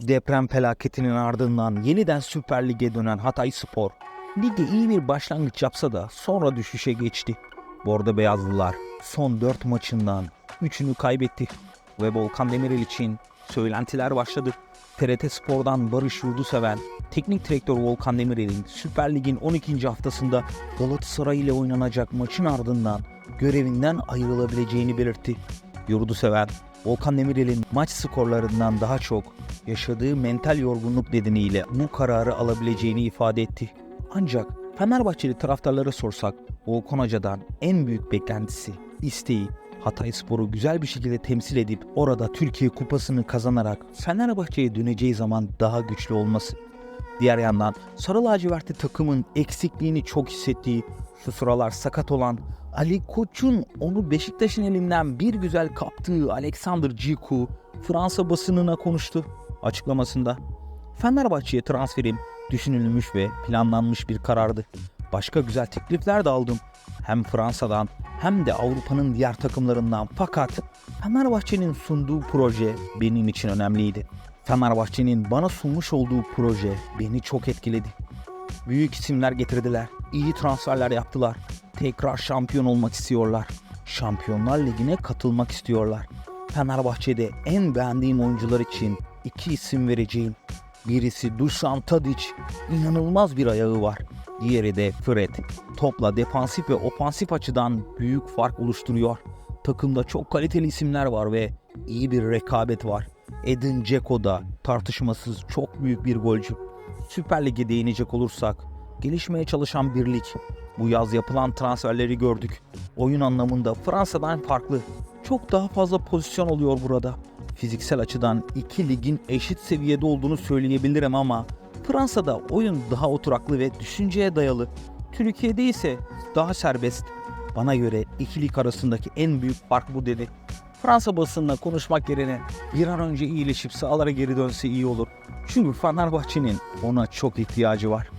Deprem felaketinin ardından yeniden Süper Lig'e dönen Hatay Spor, ligde iyi bir başlangıç yapsa da sonra düşüşe geçti. Bordo Beyazlılar son 4 maçından 3'ünü kaybetti ve Volkan Demirel için söylentiler başladı. TRT Spor'dan Barış Yurduseven, teknik direktör Volkan Demirel'in Süper Lig'in 12. haftasında Galatasaray ile oynanacak maçın ardından görevinden ayrılabileceğini belirtti. Yurduseven, Volkan Demirel'in maç skorlarından daha çok yaşadığı mental yorgunluk nedeniyle bu kararı alabileceğini ifade etti. Ancak Fenerbahçeli taraftarlara sorsak Volkan Hoca'dan en büyük beklentisi, isteği Hatay Spor'u güzel bir şekilde temsil edip orada Türkiye Kupası'nı kazanarak Fenerbahçe'ye döneceği zaman daha güçlü olması. Diğer yandan Sarı lacivertli takımın eksikliğini çok hissettiği, şu sıralar sakat olan Ali Koç'un onu Beşiktaş'ın elinden bir güzel kaptığı Alexander Ciku Fransa basınına konuştu açıklamasında. Fenerbahçe'ye transferim düşünülmüş ve planlanmış bir karardı. Başka güzel teklifler de aldım. Hem Fransa'dan hem de Avrupa'nın diğer takımlarından fakat Fenerbahçe'nin sunduğu proje benim için önemliydi. Fenerbahçe'nin bana sunmuş olduğu proje beni çok etkiledi. Büyük isimler getirdiler. iyi transferler yaptılar. Tekrar şampiyon olmak istiyorlar. Şampiyonlar Ligi'ne katılmak istiyorlar. Fenerbahçe'de en beğendiğim oyuncular için iki isim vereceğim. Birisi Dusan Tadic, inanılmaz bir ayağı var. Diğeri de Fred. Topla defansif ve ofansif açıdan büyük fark oluşturuyor. Takımda çok kaliteli isimler var ve iyi bir rekabet var. Edin Dzeko da tartışmasız çok büyük bir golcü. Süper Lig'e değinecek olursak gelişmeye çalışan bir lig. Bu yaz yapılan transferleri gördük. Oyun anlamında Fransa'dan farklı. Çok daha fazla pozisyon oluyor burada. Fiziksel açıdan iki ligin eşit seviyede olduğunu söyleyebilirim ama Fransa'da oyun daha oturaklı ve düşünceye dayalı. Türkiye'de ise daha serbest. Bana göre iki lig arasındaki en büyük fark bu dedi. Fransa basınına konuşmak yerine bir an önce iyileşip sahalara geri dönse iyi olur. Çünkü Fenerbahçe'nin ona çok ihtiyacı var.